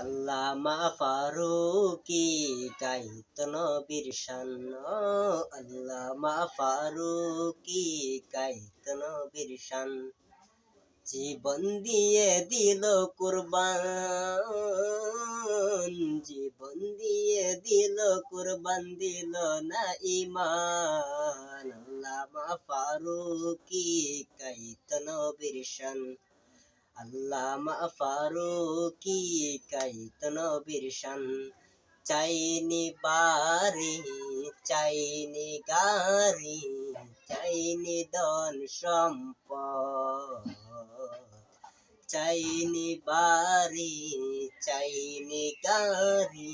আল্লামা ফারুকি নবীর শান। আল্লামা ফারুকি নবীর শান। জীবন দিয়ে দিল কুরবান, জীবন দিয়ে দিল কুরবান, দিল না ইমান আল্লামা ফারুকি গাইত নবীর আল্লামা ফারুকি গাইত নবীর শান চাইনি বাড়ি, চাইনি গাড়ি, চাইনি ধন সম্পদ। চাইনি বাড়ি, চাইনি গাড়ি,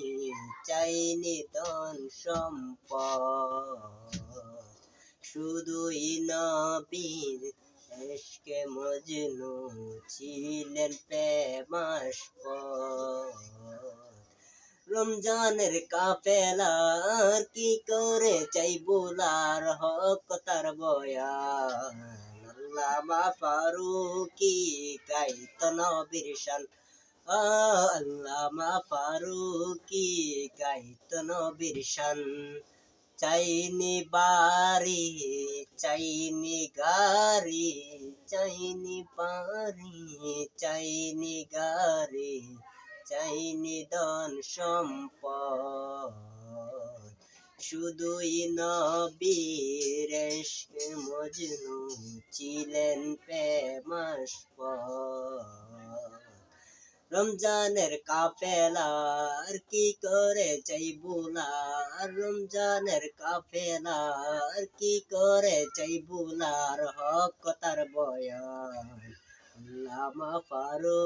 চাইনি ধন সম্পদ। শুধুই নবীর এসকে মজনু ছিলেন প্রেমাস রমজানের কাফেলার কি করে চাই বুলার হক তার বয়ান। আল্লামা ফারুকি গাইত নবীর শান। আল্লামা ফারুকি গাইত নবীর শান। চাইনি বাড়ি চাইনি গারে চাইনি বাড়ি চাইনি গারে চাইনি ধন সম্পদ। শুধুই নবীর মজনু ছিলেন প্রেমাস রমজানের কাফেলার কি করে চাই বুলার? রমজানের কাফেলার কি করে চাই বুলার? হক কথার বয়ান, আল্লামা ফারুক